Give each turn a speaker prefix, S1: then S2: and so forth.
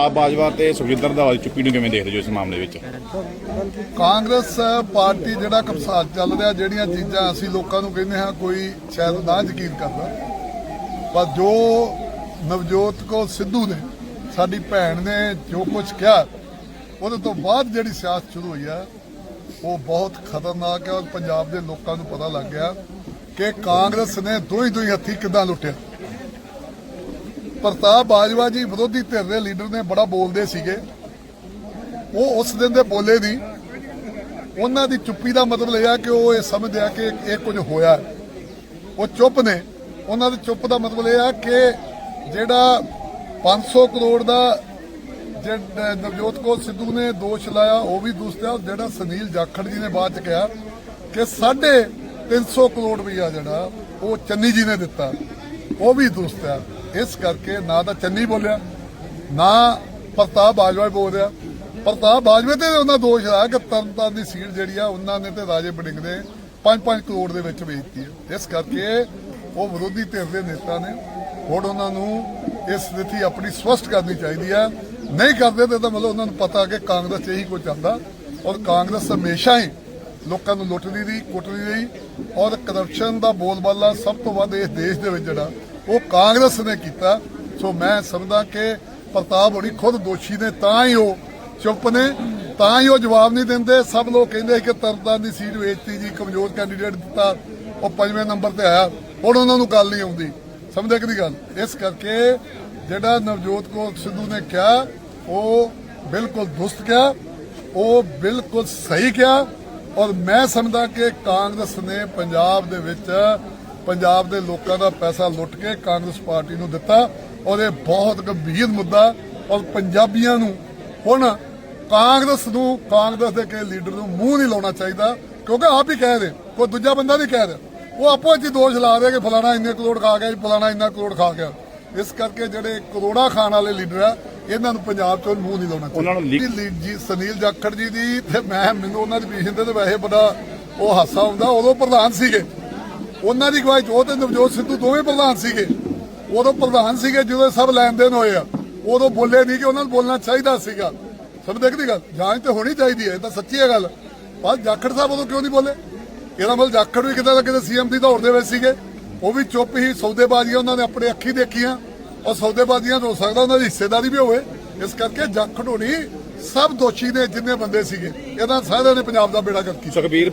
S1: ਆਪ ਬਾਜਵਾ ਤੇ ਸੁਖਜਿੰਦਰ ਰੰਧਾਵਾ ਚੁੱਪੀ ਨੂੰ ਕਿਵੇਂ ਦੇਖਦੇ ਹੋ ਇਸ ਮਾਮਲੇ ਵਿੱਚ?
S2: ਕਾਂਗਰਸ ਪਾਰਟੀ ਜਿਹੜਾ ਕਬਸਾਤ ਚੱਲ ਰਿਹਾ, ਜਿਹੜੀਆਂ ਚੀਜ਼ਾਂ ਅਸੀਂ ਲੋਕਾਂ ਨੂੰ ਕਹਿੰਦੇ ਹਾਂ, ਕੋਈ ਸ਼ਾਇਦ ਨਾ ਯਕੀਨ ਕਰਦਾ। ਪਰ ਜੋ ਨਵਜੋਤ ਕੋ ਸਿੱਧੂ ਨੇ, ਸਾਡੀ ਭੈਣ ਨੇ ਜੋ ਕੁਝ ਕਿਹਾ, ਉਹਦੇ ਤੋਂ ਬਾਅਦ ਜਿਹੜੀ ਸਿਆਸਤ ਸ਼ੁਰੂ ਹੋਈ ਆ, ਉਹ ਬਹੁਤ ਖਤਰਨਾਕ ਹੈ ਔਰ ਪੰਜਾਬ ਦੇ ਲੋਕਾਂ ਨੂੰ ਪਤਾ ਲੱਗ ਗਿਆ ਕਿ ਕਾਂਗਰਸ ਨੇ ਦੋਈ ਦੋਈ ਹੱਥੀ ਕਿੱਦਾਂ ਲੁੱਟਿਆ। ਪ੍ਰਤਾਪ ਬਾਜਵਾ ਜੀ ਵਿਰੋਧੀ ਧਿਰ ਦੇ ਲੀਡਰ ਨੇ ਬੜਾ ਬੋਲਦੇ ਸੀਗੇ। ਉਹ ਉਸ ਦਿਨ ਦੇ ਬੋਲੇ ਦੀ ਉਹਨਾਂ ਦੀ ਚੁੱਪੀ ਦਾ ਮਤਲਬ ਇਹ ਆ ਕਿ ਉਹ ਇਹ ਸਮਝਦੇ ਆ ਕਿ ਇਹ ਕੁਝ ਹੋਇਆ। ਉਹ ਚੁੱਪ ਨੇ। ਉਹਨਾਂ ਦੀ ਚੁੱਪ ਦਾ ਮਤਲਬ ਇਹ ਆ ਕਿ ਜਿਹੜਾ 500 ਕਰੋੜ ਦਾ ਜਿਹੜਾ ਨਵਜੋਤ ਕੌਰ ਸਿੱਧੂ ਨੇ ਦੋਸ਼ ਲਾਇਆ, ਉਹ ਵੀ ਦੂਸਰਾ ਜਿਹੜਾ ਸੁਨੀਲ ਜਾਖੜ ਜੀ ਨੇ ਬਾਅਦ ਚ ਕਿਹਾ ਕਿ ਸਾਢੇ 300 ਕਰੋੜ ਰੁਪਈਆ ਜਿਹੜਾ ਉਹ ਚੰਨੀ ਜੀ ਨੇ ਦਿੱਤਾ। ਉਹ ਵੀ ਦੂਸਰਾ ਇਸ ਕਰਕੇ ਨਾ ਤਾਂ ਚੰਨੀ ਬੋਲਿਆ, ਨਾ ਪ੍ਰਤਾਪ ਬਾਜਵਾ ਬੋਲ ਰਿਹਾ ਪ੍ਰਤਾਪ ਬਾਜਵਾ ਤੇ ਉਹਨਾਂ ਦੋਸ਼ ਲਾਇਆ ਕਿ ਤਰਨਤਾਰਨ ਦੀ ਸੀਟ ਜਿਹੜੀ ਆ, ਉਹਨਾਂ ਨੇ ਤੇ ਰਾਜੇ ਬੜਿੰਗ ਨੇ 5-5 ਕਰੋੜ ਦੇ ਵਿੱਚ ਵੇਚਤੀ ਹੈ ਇਸ ਕਰਕੇ ਉਹ ਵਿਰੋਧੀ ਧਿਰ ਦੇ ਨੇਤਾ ਨੇ, ਹੁਣ ਉਹਨਾਂ ਨੂੰ ਇਸ ਸਥਿਤੀ ਆਪਣੀ ਸਪਸ਼ਟ ਕਰਨੀ ਚਾਹੀਦੀ ਹੈ ਨਹੀਂ ਕਰਦੇ ਤੇ ਤਾਂ ਮਤਲਬ ਉਹਨਾਂ ਨੂੰ ਪਤਾ ਕਿ ਕਾਂਗਰਸ ਇਹੀ ਕੁਝ ਚੱਲਦਾ ਔਰ ਕਾਂਗਰਸ ਹਮੇਸ਼ਾ ਹੀ ਲੋਕਾਂ ਨੂੰ ਲੁੱਟਦੀ ਰਹੀ, ਕੁੱਟਦੀ ਰਹੀ ਔਰ ਕਰਪਸ਼ਨ ਦਾ ਬੋਲਬਾਲਾ ਸਭ ਤੋਂ ਵੱਧ ਇਸ ਦੇਸ਼ ਦੇ ਵਿੱਚ ਜਿਹੜਾ ਉਹ ਕਾਂਗਰਸ ਨੇ ਕੀਤਾ। ਸੋ ਮੈਂ ਸਮਝਦਾ ਕਿ ਪ੍ਰਤਾਪ ਹੋਣੀ ਖੁਦ ਦੋਸ਼ੀ ਨੇ, ਤਾਂ ਹੀ ਉਹ ਚੁੱਪ ਨੇ, ਤਾਂ ਹੀ ਉਹ ਜਵਾਬ ਨਹੀਂ ਦਿੰਦੇ। ਸਭ ਲੋਕ ਕਹਿੰਦੇ ਸੀ ਕਿ ਤਰਨਤਾਰਨ ਦੀ ਸੀਟ ਵੇਚਤੀ ਜੀ, ਕਮਜ਼ੋਰ ਕੈਂਡੀਡੇਟ ਦਿੱਤਾ, ਉਹ ਪੰਜਵੇਂ ਨੰਬਰ ਤੇ ਆਇਆ। ਹੁਣ ਉਹਨਾਂ ਨੂੰ ਗੱਲ ਨਹੀਂ ਆਉਂਦੀ। ਸਮਝਿਆ ਕਿ ਨਹੀਂ ਗੱਲ? ਇਸ ਕਰਕੇ ਜਿਹੜਾ ਨਵਜੋਤ ਕੌਰ ਸਿੱਧੂ ਨੇ ਕਿਹਾ, ਉਹ ਬਿਲਕੁਲ ਦੁਸਤ ਕਿਹਾ, ਉਹ ਬਿਲਕੁਲ ਸਹੀ ਕਿਹਾ। ਔਰ ਮੈਂ ਸਮਝਦਾ ਕਿ ਕਾਂਗਰਸ ਨੇ ਪੰਜਾਬ ਦੇ ਵਿੱਚ, ਪੰਜਾਬ ਦੇ ਲੋਕਾਂ ਦਾ ਪੈਸਾ ਲੁੱਟ ਕੇ ਕਾਂਗਰਸ ਪਾਰਟੀ ਨੂੰ ਦਿੱਤਾ ਔਰ ਇਹ ਬਹੁਤ ਗੰਭੀਰ ਮੁੱਦਾ ਔਰ ਪੰਜਾਬੀਆਂ ਨੂੰ ਹੁਣ ਕਾਂਗਰਸ ਨੂੰ, ਕਾਂਗਰਸ ਦੇ ਕੇ ਲੀਡਰ ਨੂੰ ਮੂੰਹ ਨਹੀਂ ਲਾਉਣਾ ਚਾਹੀਦਾ, ਕਿਉਂਕਿ ਆਪ ਹੀ ਕਹਿ ਰਹੇ, ਕੋਈ ਦੂਜਾ ਬੰਦਾ ਨਹੀਂ ਕਹਿ ਰਿਹਾ। ਉਹ ਆਪੋ ਜੀ ਦੋਸ਼ ਲਾ ਰਹੇ ਕਿ ਫਲਾਣਾ ਇੰਨੇ ਕਰੋੜ ਖਾ ਗਿਆ ਫਲਾਣਾ ਇੰਨਾ ਕਰੋੜ ਖਾ ਗਿਆ। ਇਸ ਕਰਕੇ ਜਿਹੜੇ ਕਰੋੜਾ ਖਾਣ ਵਾਲੇ ਲੀਡਰ ਆ ਇਹਨਾਂ ਨੂੰ ਪੰਜਾਬ ਚੋਂ ਮੂੰਹ ਨਹੀਂ ਲਾਉਣਾ
S1: ਲੀਕ-
S2: ਜੀ ਜੀ ਸੁਨੀਲ ਜਾਖੜ ਜੀ ਦੀ ਤੇ ਮੈਂ ਮੈਨੂੰ ਉਹਨਾਂ ਦੀ ਪੋਜੀਸ਼ਨ ਤੇ ਵੈਸੇ ਬੜਾ ਉਹ ਹਾਸਾ ਹੁੰਦਾ। ਉਦੋਂ ਪ੍ਰਧਾਨ ਸੀਗੇ। ਉਹਨਾਂ ਦੀ ਗਵਾਹੀ ਤੇ ਨਵਜੋਤ ਸਿੱਧੂ ਦੋਵੇਂ ਪ੍ਰਧਾਨ ਸੀਗੇ। ਉਦੋਂ ਪ੍ਰਧਾਨ ਸੀਗੇ ਜਦੋਂ ਸਭ ਲੈਣ ਦੇਣ ਹੋਏ ਆ। ਉਦੋਂ ਬੋਲੇ ਨਹੀਂ ਕਿ ਉਹਨਾਂ ਨੂੰ ਬੋਲਣਾ ਚਾਹੀਦਾ ਸੀਗਾ। ਸਭ ਦੇਖਦੀ ਗੱਲ ਜਾਂਚ ਤੇ ਹੋਣੀ ਚਾਹੀਦੀ ਹੈ ਇਹ ਤਾਂ ਸੱਚੀ ਹੈ ਗੱਲ। ਪਰ ਜਾਖੜ ਸਾਹਿਬ ਉਦੋਂ ਕਿਉਂ ਨਹੀਂ ਬੋਲੇ? ਇਹਦਾ ਮਤਲਬ ਜਾਖੜ ਵੀ ਕਿਤੇ ਨਾ ਕਿਤੇ ਸੀਐਮ ਦੀ ਦੌੜ ਦੇ ਵਿੱਚ ਸੀਗੇ। ਉਹ ਵੀ ਚੁੱਪ ਹੀ ਸੌਦੇਬਾਜ਼ੀਆਂ ਉਹਨਾਂ ਨੇ ਆਪਣੇ ਅੱਖੀ ਦੇਖੀਆਂ। ਔਰ ਸੌਦੇਬਾਜ਼ੀਆਂ ਹੋ ਸਕਦਾ ਉਹਨਾਂ ਦੀ ਹਿੱਸੇਦਾਰੀ ਵੀ ਹੋਵੇ। ਇਸ ਕਰਕੇ ਜਾਖੜ ਖਡੋਣੀ ਸਭ ਦੋਸ਼ੀ ਨੇ ਜਿੰਨੇ ਬੰਦੇ ਸੀਗੇ, ਇਹਨਾਂ ਸਾਰਿਆਂ ਨੇ ਪੰਜਾਬ ਦਾ ਬੇੜਾ ਗਰਕ ਕੀਤਾ।
S1: ਸੁਖਬੀਰ